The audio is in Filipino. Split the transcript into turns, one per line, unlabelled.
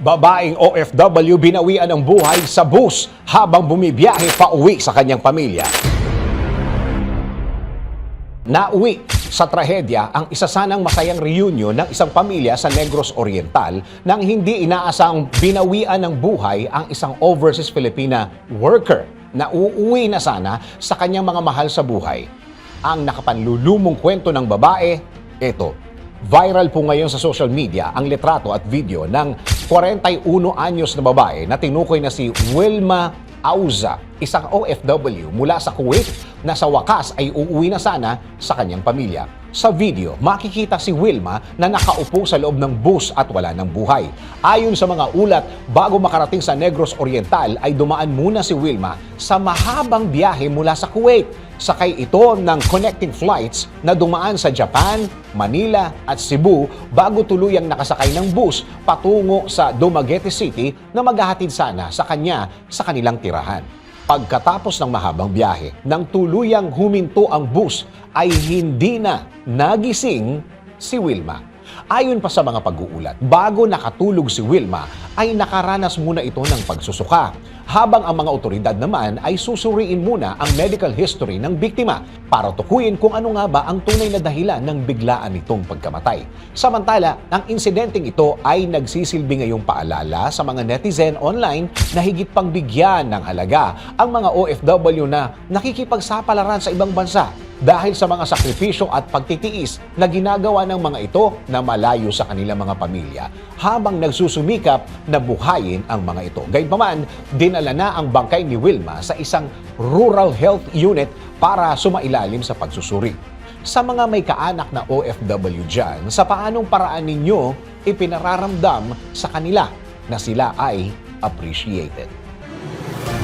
Babaeng OFW binawian ng buhay sa bus habang bumibiyahe pa uwi sa kanyang pamilya. Nauwi sa trahedya ang isa sanang masayang reunion ng isang pamilya sa Negros Oriental nang hindi inaasang binawian ng buhay ang isang overseas Filipina worker na uuwi na sana sa kanyang mga mahal sa buhay. Ang nakapanlulumong kwento ng babae, ito. Viral po ngayon sa social media ang litrato at video ng 41 anyos na babae na tinukoy na si Wilma Auza, isang OFW mula sa Kuwait na sa wakas ay uuwi na sana sa kanyang pamilya. Sa video, makikita si Wilma na nakaupo sa loob ng bus at wala ng buhay. Ayon sa mga ulat, bago makarating sa Negros Oriental ay dumaan muna si Wilma sa mahabang biyahe mula sa Kuwait. Sakay ito ng connecting flights na dumaan sa Japan, Manila at Cebu bago tuluyang nakasakay ng bus patungo sa Dumaguete City na maghahatid sana sa kanya sa kanilang tirahan. Pagkatapos ng mahabang biyahe, nang tuluyang huminto ang bus, ay hindi na nagising si Wilma. Ayon pa sa mga pag-uulat, bago nakatulog si Wilma, ay nakaranas muna ito ng pagsusuka. Habang ang mga otoridad naman ay susuriin muna ang medical history ng biktima para tukuyin kung ano nga ba ang tunay na dahilan ng biglaan nitong pagkamatay. Samantala, ang insidenteng ito ay nagsisilbi ngayong paalala sa mga netizen online na higit pang bigyan ng halaga ang mga OFW na nakikipagsapalaran sa ibang bansa dahil sa mga sakripisyo at pagtitiis na ginagawa ng mga ito na malayo sa kanilang mga pamilya habang nagsusumikap na buhayin ang mga ito. Gayunpaman, dinala na ang bangkay ni Wilma sa isang rural health unit para sumailalim sa pagsusuri. Sa mga may kaanak na OFW dyan, sa paanong paraan ninyo ipinararamdam sa kanila na sila ay appreciated.